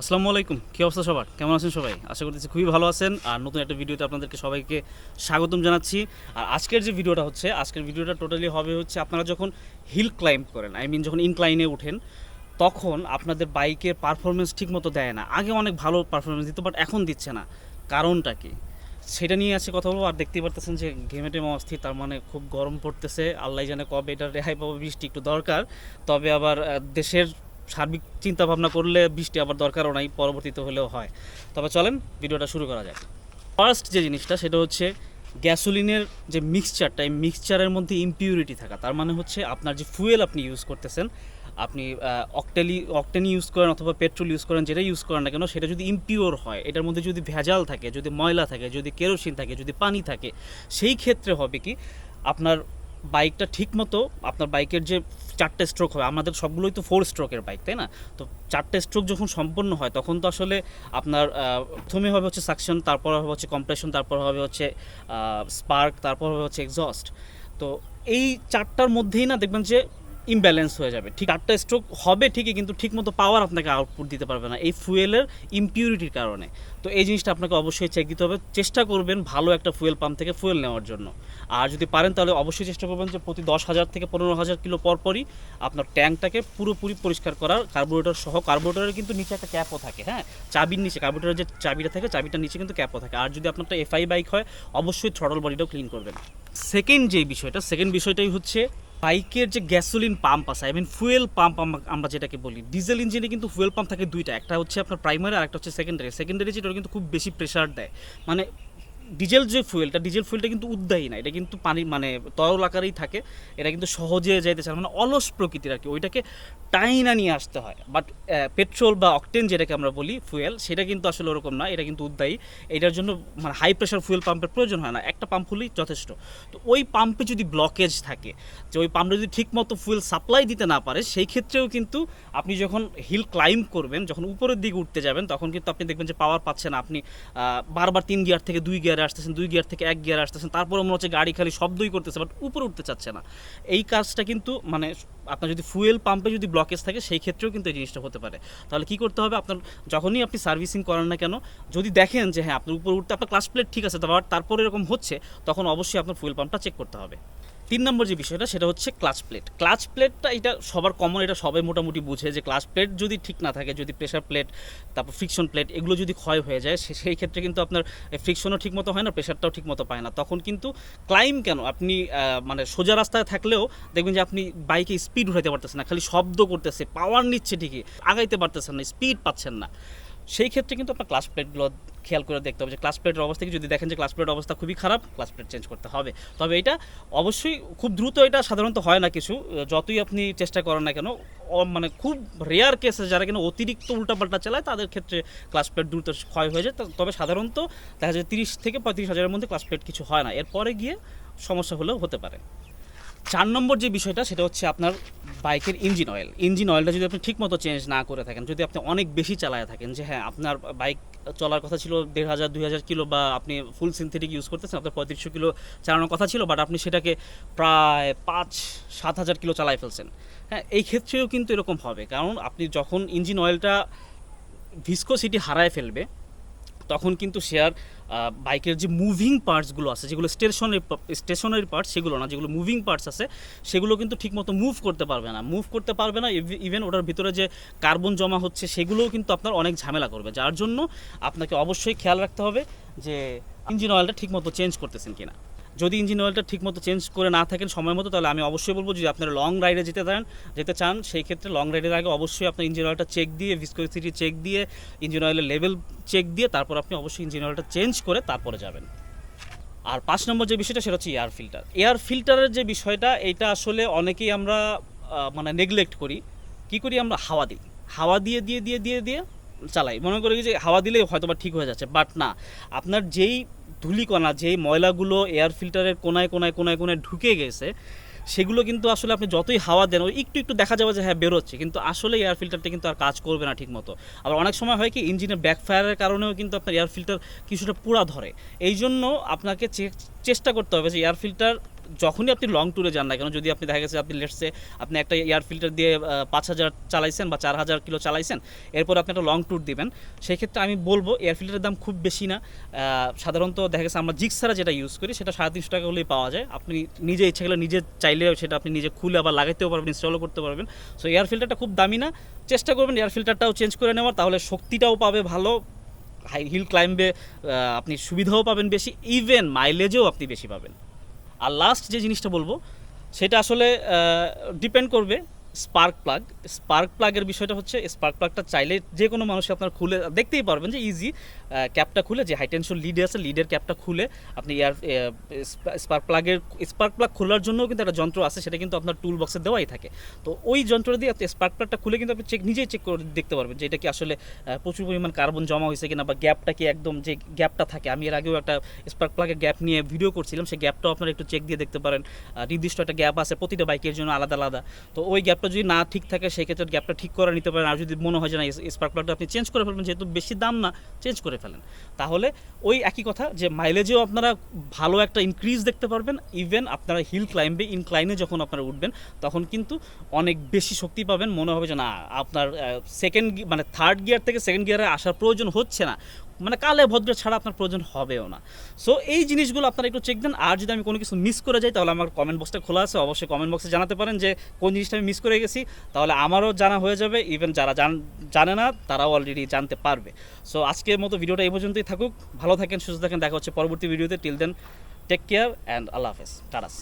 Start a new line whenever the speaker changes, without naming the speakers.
আসসালামু আলাইকুম। কী অবস্থা সবার? কেমন আছেন সবাই? আশা করতেছি খুবই ভালো আছেন। আর নতুন একটা ভিডিওতে আপনাদেরকে সবাইকে স্বাগতম জানাচ্ছি। আর আজকের যে ভিডিওটা হচ্ছে, আজকের ভিডিওটা টোটালি হবে হচ্ছে আপনারা যখন হিল ক্লাইম্ব করেন আই মিন যখন ইনক্লাইনে ওঠেন, তখন আপনাদের বাইকের পারফরমেন্স ঠিকমতো দেয় না। আগে অনেক ভালো পারফরমেন্স দিত বাট এখন দিচ্ছে না। কারণটা কি? সেটা নিয়ে আছে কথা বলব। আর দেখতেই পারতেছেন যে ঘেমে টেমে অস্থির, তার মানে খুব গরম পড়তেছে। আল্লাহ জানে কবে এটা রেহাই পাবো, বৃষ্টি একটু দরকার। তবে আবার দেশের সার্বিক চিন্তা ভাবনা করলে বৃষ্টি আবার দরকারও নাই, পরবর্তীতে হলেও হয়। তবে চলেন, ভিডিওটা শুরু করা যাক। ফার্স্ট যে জিনিসটা, সেটা হচ্ছে গ্যাসোলিনের যে মিক্সচারটা এই মিক্সচারের মধ্যে ইম্পিউরিটি থাকা। তার মানে হচ্ছে আপনার যে ফুয়েল আপনি ইউজ করতেছেন, আপনি অকটেলি অকটেন ইউজ করেন অথবা পেট্রোল ইউজ করেন যেটা ইউজ করেন না কেন, সেটা যদি ইম্পিওর হয়, এটার মধ্যে যদি ভেজাল থাকে, যদি ময়লা থাকে, যদি কেরোসিন থাকে, যদি পানি থাকে, সেই ক্ষেত্রে হবে কি, আপনার বাইকটা ঠিক মতো আপনার বাইকের যে চারটে স্ট্রোক হয়, আমাদের সবগুলোই তো ফোর স্ট্রোকের বাইক তাই না? তো চারটে স্ট্রোক যখন সম্পন্ন হয়, তখন তো আসলে আপনার প্রথমে হবে হচ্ছে সাকশন তারপর হবে হচ্ছে কম্প্রেশন তারপর হবে হচ্ছে স্পার্ক তারপর হবে হচ্ছে এক্সস্ট তো এই চারটার মধ্যেই না দেখবেন যে ইমব্যালেন্স হয়ে যাবে। ঠিক আটটা স্ট্রোক হবে ঠিকই, কিন্তু ঠিকমতো পাওয়ার আপনাকে আউটপুট দিতে পারবে না এই ফুয়েলের ইম্পিউরিটির কারণে। তো এই জিনিসটা আপনাকে অবশ্যই চেক দিতে হবে। চেষ্টা করবেন ভালো একটা ফুয়েল পাম্প থেকে ফুয়েল নেওয়ার জন্য। আর যদি পারেন তাহলে অবশ্যই চেষ্টা করবেন যে প্রতি দশ হাজার থেকে পনেরো হাজার কিলো পর পরই আপনার ট্যাঙ্কটাকে পুরোপুরি পরিষ্কার করার কার্বোরেটর সহ। কার্বোরেটরের কিন্তু নিচে একটা ক্যাপও থাকে হ্যাঁ? চাবির নিচে কার্বোরেটরের যে চাবিটা থাকে, চাবিটার নিচে কিন্তু ক্যাপও থাকে। আর যদি আপনারটা এফআই বাইক হয়, অবশ্যই থ্রটল বডিটাও ক্লিন করবেন। সেকেন্ড যে বিষয়টা সেকেন্ড বিষয়টাই হচ্ছে বাইকের যে গ্যাসোলিন পাম্প আছে আই মিন ফুয়েল পাম্প আমরা যেটাকে বলি ডিজেল ইঞ্জিনে কিন্তু ফুয়েল পাম্প থাকে দুইটা, একটা হচ্ছে আপনার প্রাইমারি আর একটা হচ্ছে সেকেন্ডারি সেকেন্ডারি যেটা কিন্তু খুব বেশি প্রেশার দেয়। মানে ডিজেল যে ফুয়েলটা, ডিজেল ফুয়েলটা কিন্তু উদ্দায়ী না, এটা কিন্তু পানি মানে তরল আকারেই থাকে, এটা কিন্তু সহজে যাইতে চায় মানে অলস প্রকৃতির আর কি ওইটাকে টাইনা নিয়ে আসতে হয় বাট পেট্রোল বা অকটেন যেটাকে আমরা বলি, ফুয়েল, সেটা কিন্তু আসলে ওরকম না, এটা কিন্তু উদ্দায়ী, এটার জন্য মানে হাই প্রেশার ফুয়েল পাম্পের প্রয়োজন হয় না, একটা পাম্প হলেই যথেষ্ট তো ওই পাম্পে যদি ব্লকেজ থাকে, যে ওই পাম্পটা যদি ঠিকমতো ফুয়েল সাপ্লাই দিতে না পারে, সেই ক্ষেত্রেও কিন্তু আপনি যখন হিল ক্লাইম্ব করবেন, যখন উপরের দিকে উঠতে যাবেন, তখন কিন্তু আপনি দেখবেন যে পাওয়ার পাচ্ছেন। আপনি বারবার তিন গিয়ার থেকে দুই গিয়ারে আসতেছেন, দুই গিয়ার থেকে এক গিয়ারে আসতেছেন তারপরে মনে হচ্ছে গাড়ি খালি শব্দই করতেছে বাট উপরে উঠতে চাচ্ছে না। এই কাজটা কিন্তু মানে আপনার যদি ফুয়েল পাম্পে যদি ব্লকেজ থাকে, সেই ক্ষেত্রেও কিন্তু এই জিনিসটা হতে পারে। তাহলে কি করতে হবে? আপনার যখনই আপনি সার্ভিসিং করেন না কেন, যদি দেখেন যে হ্যাঁ আপনার উপরে উঠতে, আপনার ক্লাস প্লেট ঠিক আছে তারপরে এরকম হচ্ছে, তখন অবশ্যই আপনার ফুয়েল পাম্পটা চেক করতে হবে। তিন নম্বর যে বিষয়টা, সেটা হচ্ছে ক্লাচ প্লেট। ক্লাচ প্লেটটা এটা সবার কমন এটা সবাই মোটামুটি বুঝে যে ক্লাচ প্লেট যদি ঠিক না থাকে, যদি প্রেশার প্লেট তারপর ফ্রিকশন প্লেট এগুলো যদি ক্ষয় হয়ে যায় সেই ক্ষেত্রে কিন্তু আপনার ফ্রিকশনও ঠিক মতো হয় না প্রেশারটাও ঠিক মতো পায় না। তখন কিন্তু ক্লাইম কেন? আপনি মানে সোজা রাস্তায় থাকলেও দেখবেন যে আপনি বাইকে স্পিড উঠাইতে পারতেছেন না, খালি শব্দ করতেছে পাওয়ার নিচ্ছে ঠিকই, আগাইতে পারতেছেন না স্পিড পাচ্ছেন না। সেই ক্ষেত্রে কিন্তু আপনার ক্লাস প্লেটগুলো খেয়াল করে দেখতে হবে যে ক্লাস প্লেটের অবস্থা যদি দেখেন যে ক্লাস প্লেটের অবস্থা খুবই খারাপ ক্লাস প্লেট চেঞ্জ করতে হবে। তবে এটা অবশ্যই খুব দ্রুত এটা সাধারণত হয় না কিছু, যতই আপনি চেষ্টা করেন না কেন মানে খুব রেয়ার কেসে যারা কিনা অতিরিক্ত উল্টাপাল্টা চালায়, তাদের ক্ষেত্রে ক্লাস প্লেট দ্রুত ক্ষয় হয়ে যায়। তবে সাধারণত দেখা যায় তিরিশ থেকে পঁয়ত্রিশ হাজারের মধ্যে ক্লাস প্লেট কিছু হয় না। এরপরে গিয়ে সমস্যা হলেও হতে পারে। চার নম্বর যে বিষয়টা, সেটা হচ্ছে আপনার বাইকের ইঞ্জিন অয়েল ইঞ্জিন অয়েলটা যদি আপনি ঠিকমতো চেঞ্জ না করে থাকেন, যদি আপনি অনেক বেশি চালায় থাকেন, যে হ্যাঁ আপনার বাইক চলার কথা ছিল দেড় হাজার, দুই হাজার কিলো বা আপনি ফুল সিনথেটিক ইউজ করতেছেন, আপনার পঁয়ত্রিশশো কিলো চালানোর কথা ছিল বাট আপনি সেটাকে প্রায় পাঁচ, সাত হাজার কিলো চালায় ফেলছেন। হ্যাঁ এই ক্ষেত্রেও কিন্তু এরকম হবে, কারণ আপনি যখন ইঞ্জিন অয়েলটা ভিসকোসিটি হারায় ফেলবে, তখন কিন্তু শেয়ার বাইকের যে মুভিং পার্টসগুলো আছে, যেগুলো স্টেশনের স্টেশনারি পার্টস সেগুলো না, যেগুলো মুভিং পার্টস আছে, সেগুলো কিন্তু ঠিকমতো মুভ করতে পারবে না। মুভ করতে পারবে না ইভেন ওটার ভিতরে যে কার্বন জমা হচ্ছে, সেগুলোও কিন্তু আপনার অনেক ঝামেলা করবে, যার জন্য আপনাকে অবশ্যই খেয়াল রাখতে হবে যে ইঞ্জিন অয়েলটা ঠিকমতো চেঞ্জ করতেছেন কিনা। যদি ইঞ্জিন অয়েলটা ঠিকমতো চেঞ্জ করে না থাকেন সময় মতো, তাহলে আমি অবশ্যই বলব যদি আপনারা লং রাইডে যেতে চান যেতে চান, সেই ক্ষেত্রে লং রাইডের আগে অবশ্যই আপনার ইঞ্জিন অয়েলটা চেক দিয়ে ভিসকোসিটি চেক দিয়ে ইঞ্জিন অয়েলের লেভেল চেক দিয়ে, তারপর আপনি অবশ্যই ইঞ্জিন অয়েলটা চেঞ্জ করে তারপরে যাবেন। আর পাঁচ নম্বর যে বিষয়টা, সেটা হচ্ছে এয়ার ফিল্টার এয়ার ফিল্টারের যে বিষয়টা, এটা আসলে অনেকেই আমরা মানে নেগলেক্ট করি। কি করি আমরা? হাওয়া দিই। হাওয়া দিয়ে দিয়ে দিয়ে দিয়ে দিয়ে চালাই। মনে করি যে হাওয়া দিলেই হয়তো বা ঠিক হয়ে যাচ্ছে বাট না। আপনার যেই ধূলিকণা যেই ময়লাগুলো এয়ার ফিল্টারের কোনায় কোনায় কোনায় কোনায় ঢুকে গেছে, সেগুলো কিন্তু আসলে আপনি যতই হাওয়া দেন, ওই একটু একটু দেখা যাবে যে হ্যাঁ বেরোচ্ছে। কিন্তু আসলে এয়ার ফিল্টারটা কিন্তু আর কাজ করবে না ঠিক মতো আবার অনেক সময় হয় কি ইঞ্জিনের ব্যাকফায়ারের কারণেও কিন্তু আপনার এয়ার ফিল্টার কিছুটা পুরা ধরে। এই জন্য আপনাকে চেষ্টা করতে হবে যে এয়ার ফিল্টার যখনই আপনি লং ট্যুরে যান না কেন, যদি আপনি দেখা গেছে আপনি লেটসে আপনি একটা এয়ার ফিল্টার দিয়ে পাঁচ হাজার চালাইছেন বা চার হাজার কিলো চালাইছেন, এরপর আপনি একটা লং ট্যুর দিবেন সেই ক্ষেত্রে আমি বলব এয়ার ফিল্টারের দাম খুব বেশি না। সাধারণত দেখা গেছে আমরা জিক্সারা যেটা ইউজ করি, সেটা সাড়ে তিনশো টাকা হলেই পাওয়া যায়। আপনি নিজে ইচ্ছা গেলে নিজে চাইলে সেটা আপনি নিজে খুলে আবার লাগাইতেও পারবেন ইনস্টলও করতে পারবেন। সো এয়ার ফিল্টারটা খুব দামি না। চেষ্টা করবেন এয়ার ফিল্টারটাও চেঞ্জ করে নেওয়ার, তাহলে শক্তিটাও পাবে ভালো। হাই হিল ক্লাইম্বে আপনি সুবিধাও পাবেন বেশি ইভেন মাইলেজও আপনি বেশি পাবেন। আর লাস্ট যে জিনিসটা বলব সেটা আসলে ডিপেন্ড করবে স্পার্ক প্লাগ। স্পার্ক প্লাগের বিষয়টা হচ্ছে স্পার্ক প্লাগটা চাইলে যে কোনো মানুষ আপনার খুলে, দেখতেই পারবেন যে ইজি ক্যাপটা খুলে, যে হাই টেনশন লিড আছে লিডের ক্যাপটা খুলে আপনি এয়ার স্পার্ক প্লাগের, স্পার্ক প্লাগ খোলার জন্যও কিন্তু একটা যন্ত্র আছে, সেটা কিন্তু আপনার টুল বক্সে দেওয়াই থাকে। তো ওই যন্ত্র দিয়ে আপনি স্পার্ক প্লাগটা খুলে কিন্তু আপনি চেক নিজেই চেক করে দেখতে পারবেন যে এটা কি আসলে প্রচুর পরিমাণ কার্বন জমা হয়েছে কিনা বা গ্যাপটা কি একদম যে গ্যাপটা থাকে। আমি এর আগেও একটা স্পার্ক প্লাগের গ্যাপ নিয়ে ভিডিও করছিলাম, সেই গ্যাপটাও আপনারা একটু চেক দিয়ে দেখতে পারেন। নির্দিষ্ট একটা গ্যাপ আছে, প্রতিটা বাইকের জন্য আলাদা আলাদা। তো ওই গ্যাপটা যদি না ঠিক থাকে সেই ক্ষেত্রে গ্যাপটা ঠিক করে নিতে পারেন আর যদি মনে হয় যে না স্পার্ক প্লাগটা আপনি চেঞ্জ করে ফেলবেন, যেহেতু বেশি দাম না চেঞ্জ করে ফেলেন। তাহলে ওই একই কথা যে মাইলেজেও আপনারা ভালো একটা ইনক্রিজ দেখতে পারবেন। ইভেন আপনারা হিল ক্লাইম্বে ইনক্লাইনে যখন আপনারা উঠবেন, তখন কিন্তু অনেক বেশি শক্তি পাবেন। মনে হবে যে না, আপনার সেকেন্ড মানে থার্ড গিয়ার থেকে সেকেন্ড গিয়ারে আসার প্রয়োজন হচ্ছে না। মানে কালে ভদ্র ছাড়া আপনার প্রয়োজন হবেও না। সো এই জিনিসগুলো আপনারা একটু চেক দেন। আর যদি আমি কোনো কিছু মিস করে যাই, তাহলে আমার কমেন্ট বক্সটা খোলা আছে। অবশ্যই কমেন্ট বক্সে জানাতে পারেন যে, কোন জিনিসটা আমি মিস করে গেছি। তাহলে আমারও জানা হয়ে যাবে। ইভেন যারা জান না, তারাও অলরেডি জানতে পারবে। সো আজকের মতো ভিডিওটা এই পর্যন্তই থাকুক। ভালো থাকেন, সুস্থ থাকেন। দেখা হচ্ছে পরবর্তী ভিডিওতে। Till then take care and Allah হাফেজ। টাটাস